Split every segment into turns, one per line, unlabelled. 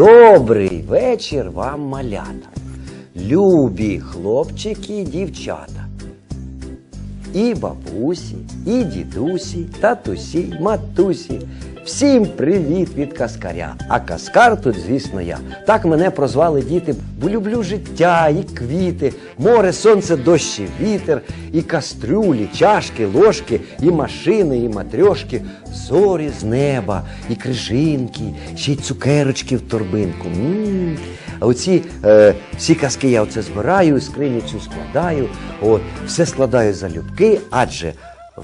Добрий вечір вам, малята, любі хлопчики і дівчата. І бабусі, і дідусі, татусі, матусі. Всім привіт від каскаря. А каскар тут, звісно, я. Так мене прозвали діти, бо люблю життя, і квіти, море, сонце, дощ, і вітер, і кастрюлі, чашки, ложки, і машини, і матрьошки, зорі з неба, і крижинки, ще й цукерочки в торбинку. м А оці е, всі казки я оце збираю, скриню цю складаю, от, все складаю залюбки, адже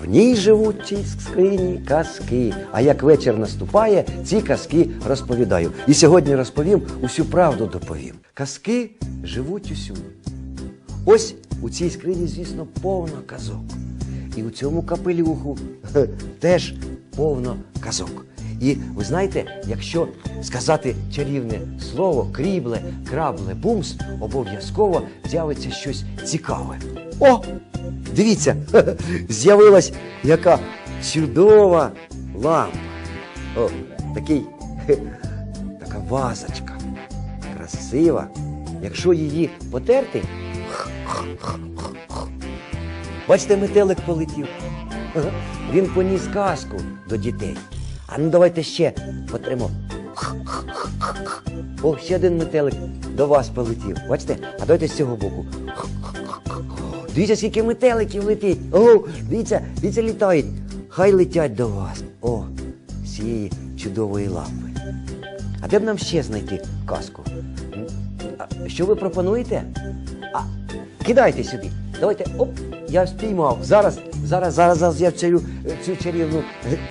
в ній живуть ці скрині казки. А як вечір наступає, ці казки розповідаю. І сьогодні розповім усю правду доповім. Казки живуть усюди. Ось у цій скрині, звісно, повно казок. І у цьому капелюху теж повно казок. І ви знаєте, якщо сказати чарівне слово крібле, крабле, бумс, обов'язково з'явиться щось цікаве. О! Дивіться, з'явилась яка чудова лампа. О, такий, така вазочка. Красива. Якщо її потерти, Бачите, метелик полетів. Він поніс казку до дітей. А ну давайте ще потримо. О, ще один метелик до вас полетів. Бачите? А давайте з цього боку. Дивіться, скільки метеликів летить. О, дивіться, дивіться, літають. Хай летять до вас. О, з цієї чудової лампи. А де б нам ще знайти казку? А що ви пропонуєте? А, кидайте сюди. Давайте, оп, я спіймав. Зараз, зараз, зараз, зараз я цю, цю чарівну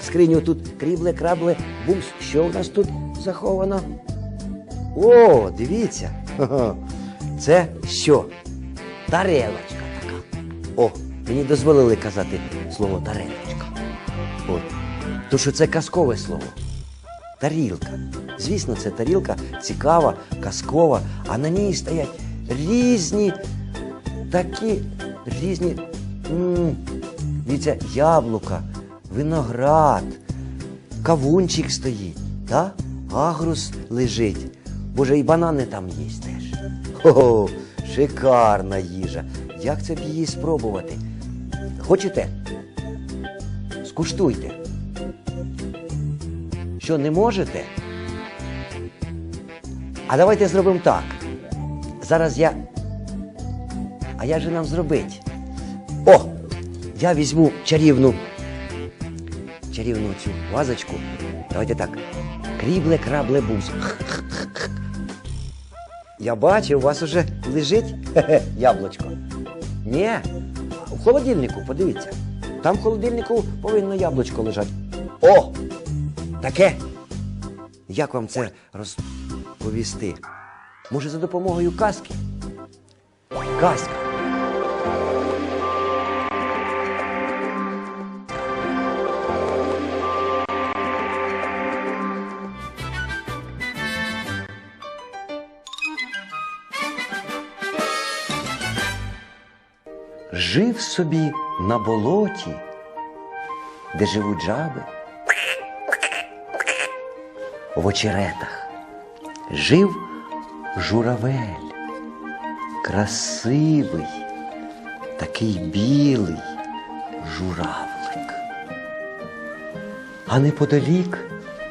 скриню тут крібле, крабле, бумс. Що у нас тут заховано? О, дивіться. Це що? Тарелочка така. О, мені дозволили казати слово тарелочка. От. То що це казкове слово. Тарілка. Звісно, це тарілка цікава, казкова, а на ній стоять різні такі різні. м, Дивіться, яблука, виноград, кавунчик стоїть, та? агрус лежить. Боже, і банани там є теж. О, шикарна їжа. Як це б її спробувати? Хочете? Скуштуйте. Що не можете? А давайте зробимо так. Зараз я. А як же нам зробити? Я візьму чарівну. Чарівну цю вазочку. Давайте так. Крібле, крабле, бузь. Я бачу, у вас уже лежить яблучко. Ні, в холодильнику, подивіться. Там в холодильнику повинно яблучко лежати. О! Таке. Як вам це розповісти? Може, за допомогою казки? Казка. Жив собі на болоті, де живуть жаби. В очеретах жив журавель, красивий, такий білий журавлик. А неподалік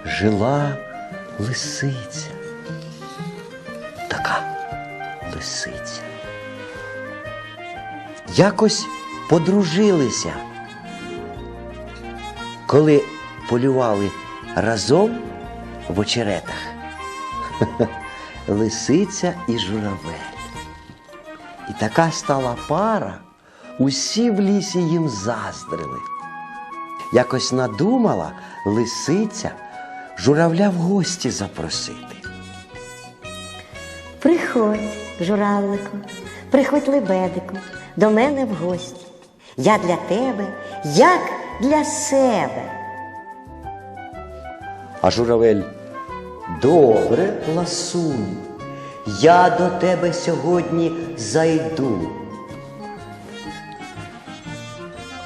жила лисиця. Така лисиця. Якось подружилися, коли полювали разом в очеретах. Лисиця і журавель. І така стала пара, усі в лісі їм заздрили. Якось надумала лисиця журавля в гості запросити.
Приходь, журавлику, приходь лебедику, до мене в гості. Я для тебе, як для себе.
А журавель добре, ласунь, я до тебе сьогодні зайду.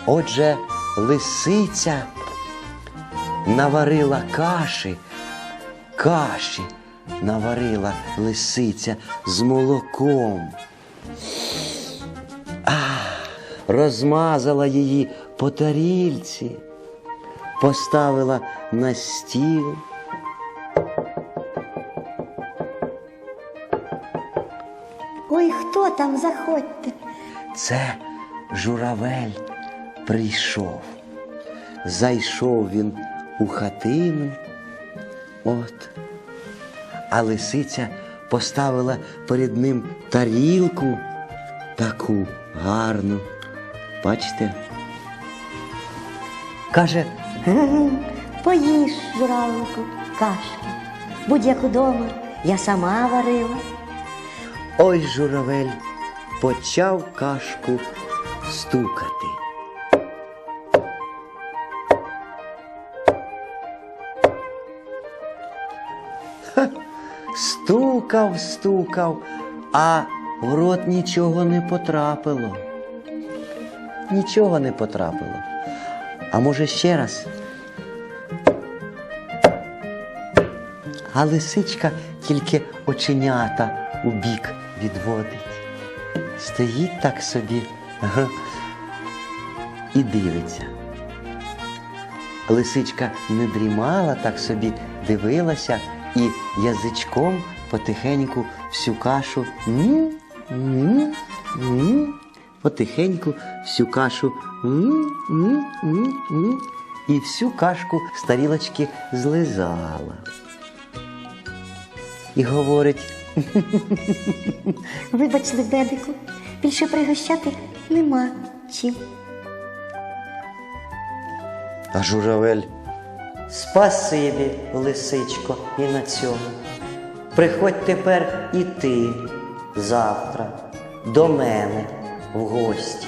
Отже, лисиця наварила каші, каші, наварила лисиця з молоком. Розмазала її по тарільці, поставила на стіл.
Ой, хто там заходьте?
Це журавель прийшов. Зайшов він у хатину. От. А лисиця поставила перед ним тарілку таку гарну. Бачите? Каже,
Поїж, журавлику, кашки. Будь-як удома я сама варила.
ой журавель почав кашку стукати. Ха, Стукав, стукав, а в рот нічого не потрапило. Нічого не потрапило. А може ще раз? А лисичка тільки оченята у бік відводить. Стоїть так собі і дивиться. Лисичка не дрімала, так собі дивилася і язичком потихеньку всю кашу м, м, м, потихеньку всю кашу м, м, м, м, і всю кашку з тарілочки злизала. І говорить,
Вибач, лебедику, більше пригощати нема чим.
а журавель. Спасибі, лисичко, і на цьому. Приходь тепер і ти завтра до мене в гості.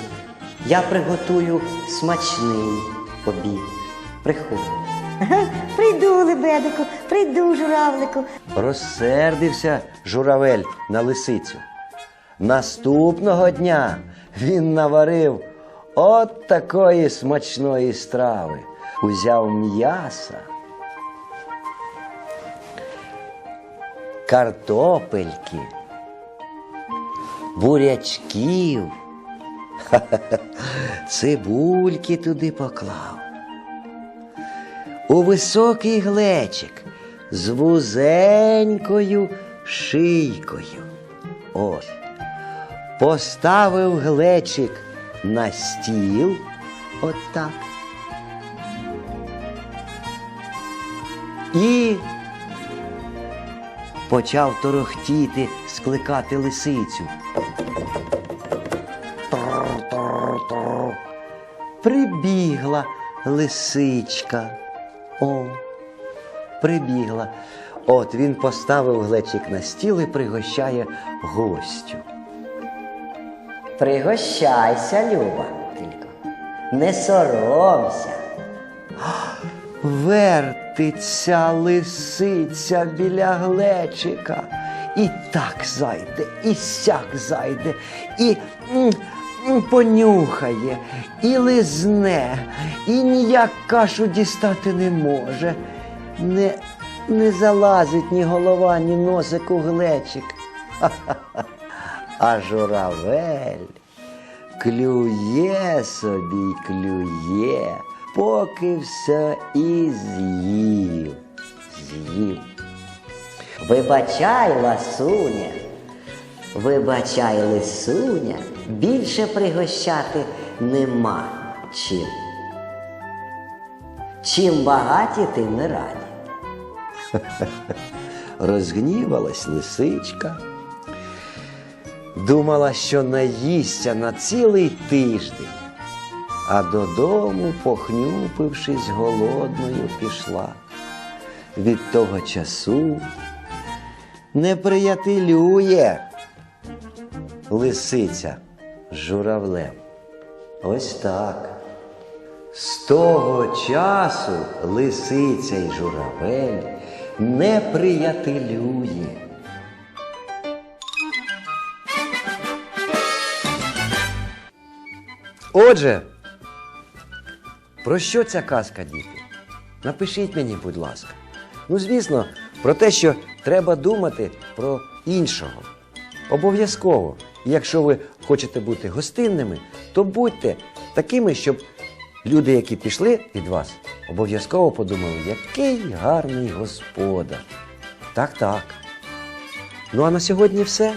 Я приготую смачний обід. Приходь.
Ага, Прийду, лебедику, прийду, журавлику.
Розсердився журавель на лисицю. Наступного дня він наварив от такої смачної страви. Узяв м'яса, картопельки, бурячків, цибульки туди поклав у високий глечик з вузенькою шийкою. Ось. Поставив глечик на стіл отак. І почав торохтіти, скликати лисицю. Прибігла лисичка. О, прибігла. От він поставив глечик на стіл і пригощає гостю. Пригощайся, Люба, тільки. Не соромся. Вертиться лисиця біля глечика. І так зайде, і сяк зайде, і понюхає, і лизне, і ніяк кашу дістати не може. Не, не залазить ні голова, ні носик у глечик. Ха-ха-ха. А журавель клює собі клює, поки все і з'їв. З'їв. Вибачай, ласуня, вибачай, лисуня, більше пригощати нема чим. Чим багаті, тим не раді. Розгнівалась лисичка. Думала, що наїсться на цілий тиждень, а додому, похнюпившись, голодною пішла. Від того часу не приятелює лисиця журавлем. Ось так. З того часу лисиця й журавель не приятелює. Отже, про що ця казка, діти? Напишіть мені, будь ласка. Ну, звісно,
про те, що треба думати про іншого. Обов'язково. Якщо ви хочете бути гостинними, то будьте такими, щоб люди, які пішли від вас, обов'язково подумали, який гарний господар. Так, так. Ну а на сьогодні все.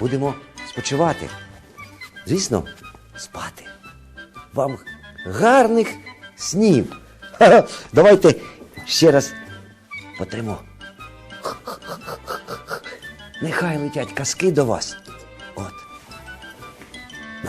Будемо спочивати. Звісно, спати. Вам гарних снів. Давайте ще раз потримо. Нехай летять казки до вас.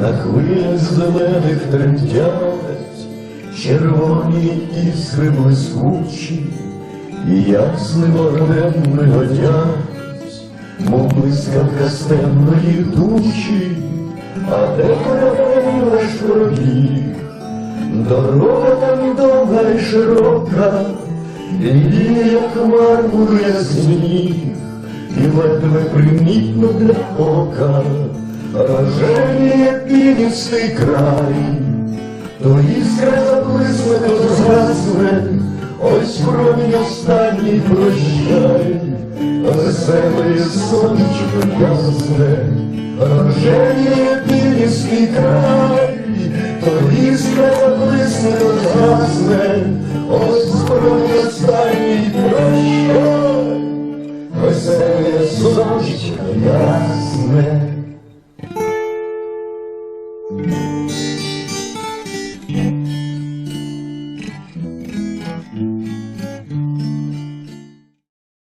на
хвилях зелених тремтять, червоні іскри блискучі, і ясним огнем миготять, мов блискавка стемної тучі, а де ваш пробіг, дорога там довга і широка, і як мармурує сніг, і ледве примітно для ока, рожевіє піністий край, то іскра заблисне, то згасне, ось промінь останній прощай, веселе сонечко ясне, рожевіє піністий край, то іскра заблисне, то згасне, ось промінь останній прощай. Веселе сонечко ясне.